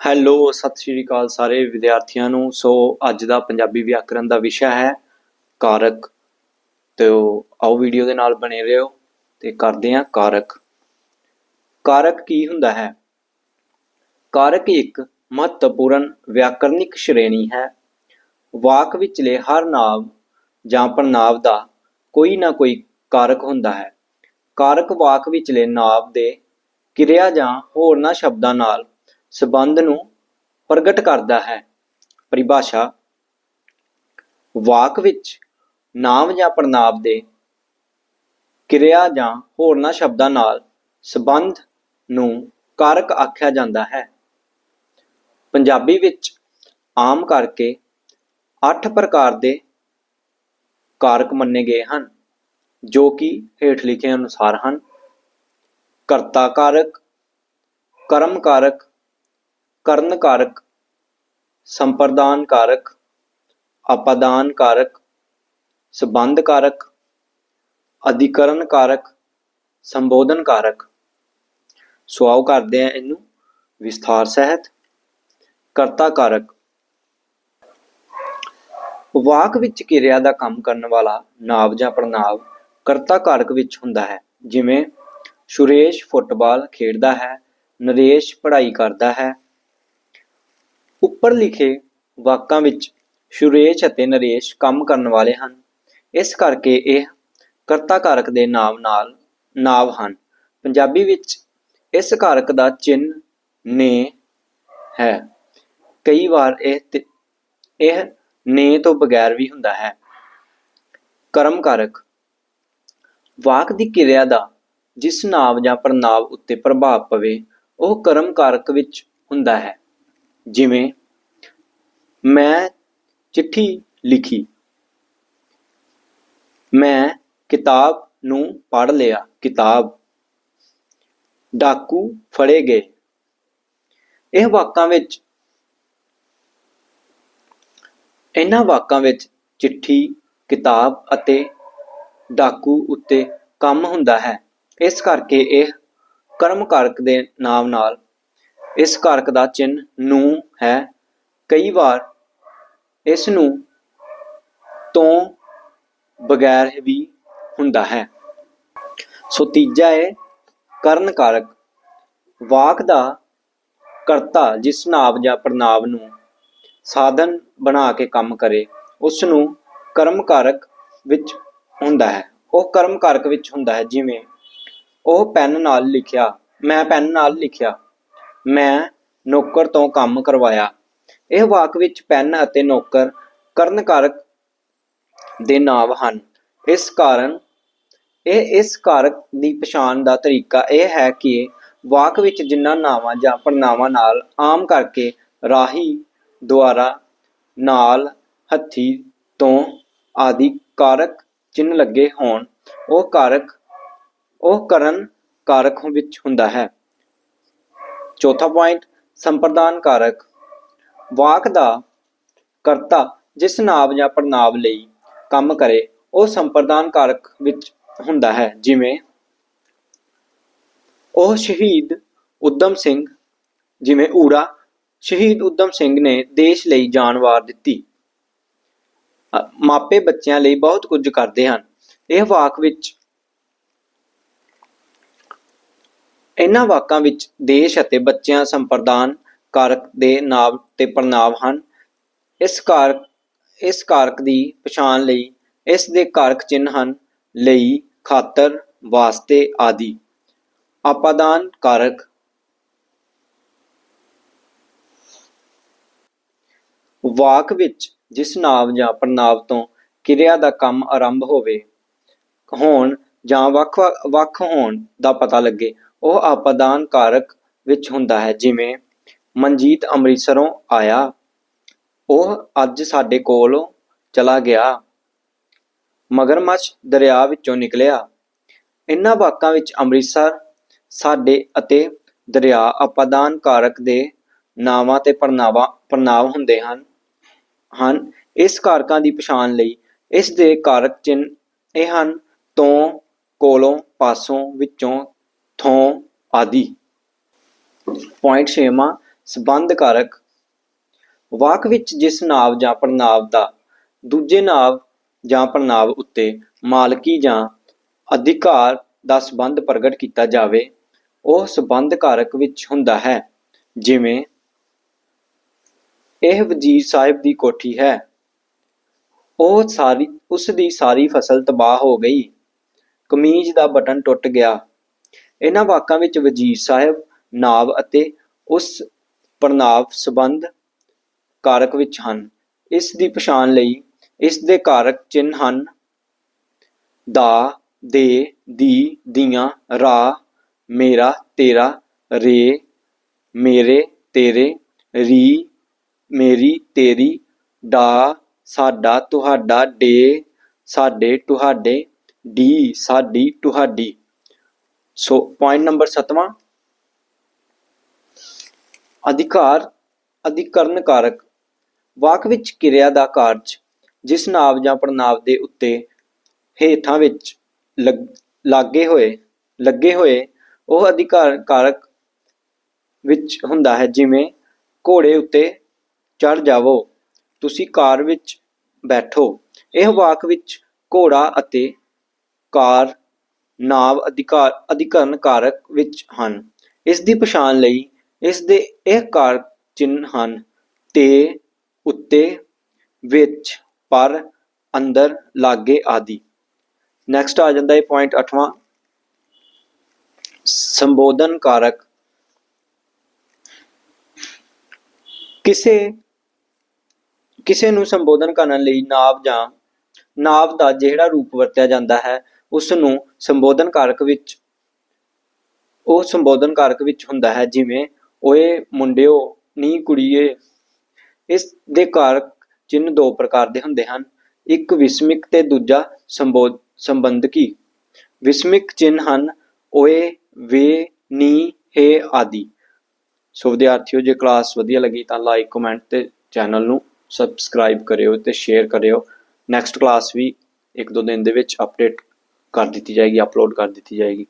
Hello ਸਤਿ ਸ਼੍ਰੀ ਅਕਾਲ ਸਾਰੇ ਵਿਦਿਆਰਥੀਆਂ ਨੂੰ। ਸੋ ਅੱਜ ਦਾ ਪੰਜਾਬੀ ਵਿਆਕਰਣ ਦਾ ਵਿਸ਼ਾ ਹੈ ਕਾਰਕ। ਤੇ ਆਓ ਵੀਡੀਓ ਦੇ ਨਾਲ ਬਣੇ ਰਹੋ ਤੇ ਕਰਦੇ ਹਾਂ ਕਾਰਕ। ਕਾਰਕ ਕੀ ਹੁੰਦਾ ਹੈ? ਕਾਰਕ ਇੱਕ ਮਹੱਤਵਪੂਰਨ ਵਿਆਕਰਣਿਕ ਸ਼੍ਰੇਣੀ ਹੈ। ਵਾਕ ਵਿਚਲੇ ਹਰ ਨਾਮ ਜਾਂ ਪ੍ਰਨਾਮ ਦਾ ਕੋਈ ਨਾ ਕੋਈ ਕਾਰਕ ਹੁੰਦਾ ਹੈ। ਕਾਰਕ ਵਾਕ ਵਿਚਲੇ ਨਾਮ ਦੇ ਕਿਰਿਆ ਜਾਂ ਹੋਰਨਾਂ ਸ਼ਬਦਾਂ ਨਾਲ ਸੰਬੰਧ ਨੂੰ ਪ੍ਰਗਟ ਕਰਦਾ ਹੈ। ਪਰਿਭਾਸ਼ਾ, ਵਾਕ ਵਿੱਚ ਨਾਮ ਜਾਂ ਪ੍ਰਨਾਮ ਦੇ ਕਿਰਿਆ ਜਾਂ ਹੋਰਨਾਂ ਸ਼ਬਦਾਂ ਨਾਲ ਸੰਬੰਧ ਨੂੰ ਕਾਰਕ ਆਖਿਆ ਜਾਂਦਾ ਹੈ। ਪੰਜਾਬੀ ਵਿੱਚ ਆਮ ਕਰਕੇ 8 ਪ੍ਰਕਾਰ ਦੇ ਕਾਰਕ ਮੰਨੇ ਗਏ ਹਨ, ਜੋ ਕਿ ਹੇਠ ਲਿਖੇ ਅਨੁਸਾਰ ਹਨ। ਕਰਤਾ ਕਾਰਕ, ਕਰਮ ਕਾਰਕ ਕਰਨ ਕਾਰਕ ਸੰਪਰਦਾਨ ਕਾਰਕ ਅਪਦਾਨ ਕਾਰਕ ਸੰਬੰਧ ਕਾਰਕ ਅਧਿਕਰਨ ਕਾਰਕ ਸੰਬੋਧਨ ਕਾਰਕ ਸੋ ਆਓ ਕਰਦੇ ਹਾਂ ਇਹਨੂੰ ਵਿਸਥਾਰ ਸਹਿਤ। ਕਰਤਾ ਕਾਰਕ ਵਾਕ ਵਿੱਚ ਕਿਰਿਆ ਦਾ ਕੰਮ ਕਰਨ ਵਾਲਾ ਨਾਵ ਜਾਂ ਪ੍ਰਣਾਵ ਕਰਤਾ ਕਾਰਕ ਵਿੱਚ ਹੁੰਦਾ ਹੈ। ਜਿਵੇਂ, ਸੁਰੇਸ਼ ਫੁੱਟਬਾਲ ਖੇਡਦਾ ਹੈ, ਨਰੇਸ਼ ਪੜ੍ਹਾਈ ਕਰਦਾ ਹੈ ਉੱਪਰ ਲਿਖੇ ਵਾਕਾਂ ਵਿੱਚ ਸੁਰੇਸ਼ ਅਤੇ ਨਰੇਸ਼ ਕੰਮ ਕਰਨ ਵਾਲੇ ਹਨ। ਇਸ ਕਰਕੇ ਇਹ ਕਰਤਾ ਕਾਰਕ ਦੇ ਨਾਮ ਨਾਲ ਨਾਵ ਹਨ। ਪੰਜਾਬੀ ਵਿੱਚ ਇਸ ਕਾਰਕ ਦਾ ਚਿੰਨ੍ਹ ਨੇ ਹੈ। ਕਈ ਵਾਰ ਇਹ ਤੇ- ਇਹ ਨੇ ਤੋਂ ਬਗੈਰ ਵੀ ਹੁੰਦਾ ਹੈ। ਕਰਮ ਕਾਰਕ ਵਾਕ ਦੀ ਕਿਰਿਆ ਦਾ ਜਿਸ ਨਾਮ ਜਾਂ ਪ੍ਰਨਾਮ ਉੱਤੇ ਪ੍ਰਭਾਵ ਪਵੇ, ਉਹ ਕਰਮ ਕਾਰਕ ਵਿੱਚ ਹੁੰਦਾ ਹੈ। ਜਿਵੇਂ, ਮੈਂ ਚਿੱਠੀ ਲਿਖੀ। ਮੈਂ ਕਿਤਾਬ ਨੂੰ ਪੜ੍ਹ ਲਿਆ, ਕਿਤਾਬ। ਡਾਕੂ ਫੜੇ ਗਏ। ਇਹ ਵਾਕਾਂ ਵਿੱਚ, ਇਹਨਾਂ ਵਾਕਾਂ ਵਿੱਚ ਚਿੱਠੀ, ਕਿਤਾਬ ਅਤੇ ਡਾਕੂ ਉੱਤੇ ਕੰਮ ਹੁੰਦਾ ਹੈ। ਇਸ ਕਰਕੇ ਇਹ ਕਰਮ ਕਾਰਕ ਦੇ ਨਾਮ ਨਾਲ ਇਸ ਕਾਰਕ ਦਾ ਚਿੰਨ੍ਹ ਨੂੰ ਹੈ। ਕਈ ਵਾਰ ਇਸ ਨੂੰ ਤੋਂ ਬਗੈਰ ਵੀ ਹੁੰਦਾ ਹੈ। ਸੋ ਤੀਜਾ ਹੈ ਕਰਨ ਕਾਰਕ। ਵਾਕ ਦਾ ਕਰਤਾ ਜਿਸ ਨਾਵ ਜਾਂ ਪ੍ਰਣਾਵ ਨੂੰ ਸਾਧਨ ਬਣਾ ਕੇ ਕੰਮ ਕਰੇ, ਉਸ ਨੂੰ ਕਰਮ ਕਾਰਕ ਵਿੱਚ ਹੁੰਦਾ ਹੈ। ਉਹ ਕਰਮ ਕਾਰਕ ਵਿੱਚ ਹੁੰਦਾ ਹੈ, ਜਿਵੇਂ ਉਹ ਪੈਨ ਨਾਲ ਲਿਖਿਆ, ਮੈਂ ਪੈਨ ਨਾਲ ਲਿਖਿਆ। ਮੈਂ ਨੌਕਰ ਤੋਂ ਕੰਮ ਕਰਵਾਇਆ। ਇਹ ਵਾਕ ਵਿੱਚ ਪੈਨ ਅਤੇ ਨੌਕਰ ਕਰਨ ਦੇ ਨਾਮ ਹਨ। ਇਸ ਕਾਰਨ, ਇਹ ਇਸ ਕਾਰਕ ਦੀ ਪਛਾਣ ਦਾ ਤਰੀਕਾ ਇਹ ਹੈ ਕਿ ਵਾਕ ਵਿੱਚ ਜਿਨ੍ਹਾਂ ਨਾਵਾਂ ਜਾਂ ਪ੍ਰਨਾਵਾਂ ਨਾਲ ਆਮ ਕਰਕੇ ਰਾਹੀ, ਦੁਆਰਾ, ਨਾਲ, ਹੱਥੀ ਤੋਂ ਆਦਿ ਕਾਰਕ ਚਿੰਨ੍ਹ ਲੱਗੇ ਹੋਣ, ਉਹ ਕਾਰਕ, ਉਹ ਕਰਨ ਕਾਰਕ ਵਿੱਚ ਹੁੰਦਾ ਹੈ। ਚੌਥਾ ਪੁਆਇੰਟ ਸੰਪਰਦਾਨ ਕਾਰਕ ਵਾਕ ਦਾ ਕਰਤਾ ਜਿਸ ਨਾਮ ਜਾਂ ਪ੍ਰਨਾਮ ਲਈ ਕੰਮ ਕਰੇ, ਉਹ ਸੰਪਰਦਾਨ ਕਾਰਕ ਵਿੱਚ ਹੁੰਦਾ ਹੈ। ਜਿਵੇਂ, ਉਹ ਸ਼ਹੀਦ ਉਦਮ ਸਿੰਘ, ਜਿਵੇਂ ਊੜਾ, ਸ਼ਹੀਦ ਉਦਮ ਸਿੰਘ ਨੇ ਦੇਸ਼ ਲਈ ਜਾਨ ਵਾਰ ਦਿੱਤੀ। ਮਾਪੇ ਬੱਚਿਆਂ ਲਈ ਬਹੁਤ ਕੁਝ ਕਰਦੇ ਹਨ। ਇਹ ਵਾਕ ਵਿੱਚ ਇਹਨਾਂ ਵਾਕਾਂ ਵਿੱਚ ਦੇਸ਼ ਅਤੇ ਬੱਚਿਆਂ ਸੰਪਰਦਾਨ ਕਾਰਕ ਦੇ ਨਾਮ ਤੇ ਪ੍ਰਨਾਮ ਹਨ। ਇਸ ਕਾਰਕ ਇਸ ਕਾਰਕ ਦੀ ਪਛਾਣ ਲਈ ਇਸ ਦੇ ਕਾਰਕ ਚਿੰਨ੍ਹ ਹਨ, ਲਈ ਖਾਤਰ, ਵਾਸਤੇ ਆਦਿ। ਆਪਾਦਾਨ ਕਾਰਕ। ਵਾਕ ਵਿੱਚ ਜਿਸ ਨਾਮ ਜਾਂ ਪ੍ਰਣਾਵ ਤੋਂ ਕਿਰਿਆ ਦਾ ਕੰਮ ਆਰੰਭ ਹੋਵੇ, ਹੋਣ ਜਾਂ ਵੱਖ ਵੱਖ ਹੋਣ ਦਾ ਪਤਾ ਲੱਗੇ ਉਹ ਆਪਾਦਾਨ ਕਾਰਕ ਵਿੱਚ ਹੁੰਦਾ ਹੈ, ਜਿਵੇਂ ਮਨਜੀਤ ਅੰਮ੍ਰਿਤਸਰੋਂ ਆਇਆ, ਉਹ ਅੱਜ ਸਾਡੇ ਕੋਲੋਂ ਚਲਾ ਗਿਆ। ਮਗਰਮੱਛ ਦਰਿਆ ਵਿੱਚੋਂ ਨਿਕਲਿਆ। ਇਹਨਾਂ ਵਾਕਾਂ ਵਿੱਚ ਅੰਮ੍ਰਿਤਸਰ, ਸਾਡੇ ਅਤੇ ਦਰਿਆ ਆਪਾਦਾਨ ਕਾਰਕ ਦੇ ਨਾਵਾਂ ਤੇ ਪ੍ਰਨਾਵਾਂ ਪ੍ਰਨਾਮ ਹੁੰਦੇ ਹਨ ਹਨ। ਇਸ ਕਾਰਕਾਂ ਦੀ ਪਛਾਣ ਲਈ ਇਸ ਦੇ ਕਾਰਕ ਚਿੰਨ੍ਹ ਇਹ ਹਨ, ਤੋਂ ਕੋਲੋਂ ਪਾਸੋਂ ਵਿੱਚੋਂ ਥੋਂ ਆਦਿ। ਪੁਆਇੰਟ 6ਵਾਂ ਸੰਬੰਧ ਕਾਰਕ ਵਾਕ ਵਿੱਚ ਜਿਸ ਨਾਵ ਜਾਂ ਪ੍ਰਣਾਵ ਦਾ, ਦੂਜੇ ਨਾਵ ਜਾਂ ਪ੍ਰਣਾਵ ਉੱਤੇ ਮਾਲਕੀ ਜਾਂ ਅਧਿਕਾਰ ਦਾ ਸੰਬੰਧ ਪ੍ਰਗਟ ਕੀਤਾ ਜਾਵੇ, ਉਹ ਸੰਬੰਧ ਕਾਰਕ ਵਿੱਚ ਹੁੰਦਾ ਹੈ। ਜਿਵੇਂ, ਇਹ ਵਜ਼ੀਰ ਸਾਹਿਬ ਦੀ ਕੋਠੀ ਹੈ। ਉਹ ਸਾਰੀ, ਉਸ ਦੀ ਸਾਰੀ ਫਸਲ ਤਬਾਹ ਹੋ ਗਈ। ਕਮੀਜ਼ ਦਾ ਬਟਨ ਟੁੱਟ ਗਿਆ। ਇਹਨਾਂ ਵਾਕਾਂ ਵਿੱਚ ਵਜ਼ੀਰ ਸਾਹਿਬ, ਨਾਵ ਅਤੇ ਉਸ ਪ੍ਰਣਾਵ ਸੰਬੰਧ ਕਾਰਕ ਵਿੱਚ ਹਨ। ਇਸ ਦੀ ਪਛਾਣ ਲਈ ਇਸ ਦੇ ਕਾਰਕ ਚਿੰਨ੍ਹ ਹਨ। ਦਾ, ਦੇ, ਦੀ, ਦੀਆਂ, ਰਾ, ਮੇਰਾ, ਤੇਰਾ, ਰੇ, ਮੇਰੇ, ਤੇਰੇ, ਰੀ, ਮੇਰੀ, ਤੇਰੀ ਦਾ ਸਾਡਾ, ਤੁਹਾਡਾ, ਡੇ, ਸਾਡੇ, ਤੁਹਾਡੇ, ਡੀ, ਸਾਡੀ, ਤੁਹਾਡੀ। ਸੋ ਪੁਆਇੰਟ ਨੰਬਰ 7ਵਾਂ ਅਧਿਕਾਰ ਅਧਿਕਰਨ ਕਾਰਕ ਵਾਕ ਵਿੱਚ ਕਿਰਿਆ ਦਾ ਕਾਰਜ ਜਿਸ ਨਾਵ ਜਾਂ ਪ੍ਰਨਾਂਵ ਦੇ ਉੱਤੇ ਹੇਠਾਂ ਵਿੱਚ ਲੱਗ- ਲਾਗੇ ਹੋਏ ਲੱਗੇ ਹੋਏ ਉਹ ਅਧਿਕਾਰ ਕਾਰਕ ਵਿੱਚ ਹੁੰਦਾ ਹੈ ਜਿਵੇਂ ਘੋੜੇ ਉੱਤੇ ਚੜ ਜਾਵੋ। ਤੁਸੀਂ ਕਾਰ ਵਿੱਚ ਬੈਠੋ। ਇਹ ਵਾਕ ਵਿੱਚ ਘੋੜਾ ਅਤੇ ਕਾਰ ਨਾਵ ਅਧਿਕਾਰ ਅਧਿਕਰਨ ਕਾਰਕ ਵਿੱਚ ਹਨ। ਇਸ ਦੀ ਪਛਾਣ ਲਈ ਇਸ ਦੇ ਇਹ ਕਾਰਕ ਚਿੰਨ੍ਹ ਹਨ। ਤੇ ਉੱਤੇ ਵਿੱਚ, ਪਰ, ਅੰਦਰ, ਲਾਗੇ ਆਦਿ। ਨੈਕਸਟ ਆ ਜਾਂਦਾ ਹੈ ਪੁਆਇੰਟ 8ਵਾਂ ਸੰਬੋਧਨ ਕਾਰਕ ਕਿਸੇ ਕਿਸੇ ਨੂੰ ਸੰਬੋਧਨ ਕਰਨ ਲਈ ਨਾਵ ਜਾਂ ਨਾਵ ਦਾ ਜਿਹੜਾ ਰੂਪ ਵਰਤਿਆ ਜਾਂਦਾ ਹੈ ਉਸ ਨੂੰ ਸੰਬੋਧਨ ਕਾਰਕ ਵਿੱਚ, ਉਹ ਸੰਬੋਧਨ ਕਾਰਕ ਵਿੱਚ ਹੁੰਦਾ ਹੈ, ਜਿਵੇਂ, ਓਏ ਮੁੰਡਿਓ, ਨੀ ਕੁੜੀਏ। ਇਸ ਦੇ ਕਾਰਕ ਚਿੰਨ੍ਹ ਦੋ ਪ੍ਰਕਾਰ ਦੇ ਹੁੰਦੇ ਹਨ। ਇੱਕ ਵਿਸਮਿਕ ਤੇ ਦੂਜਾ ਸੰਬੋਧ, ਸੰਬੰਧਕੀ। ਵਿਸਮਿਕ ਚਿੰਨ੍ਹ ਹਨ, ਓਏ, ਵੇ, ਨੀ, ਹੇ ਆਦਿ। ਸੋ ਵਿਦਿਆਰਥੀਓ, ਜੇ ਕਲਾਸ ਵਧੀਆ ਲੱਗੀ ਤਾਂ ਲਾਈਕ, ਕਮੈਂਟ ਤੇ ਚੈਨਲ ਨੂੰ ਸਬਸਕ੍ਰਾਈਬ ਕਰਿਓ ਤੇ ਸ਼ੇਅਰ ਕਰਿਓ। ਨੈਕਸਟ ਕਲਾਸ ਵੀ ਇੱਕ ਦੋ ਦਿਨ ਦੇ ਵਿੱਚ ਅਪਡੇਟ ਕਰ ਦਿੱਤੀ ਜਾਏਗੀ ਅਪਲੋਡ ਕਰ ਦਿੱਤੀ ਜਾਏਗੀ।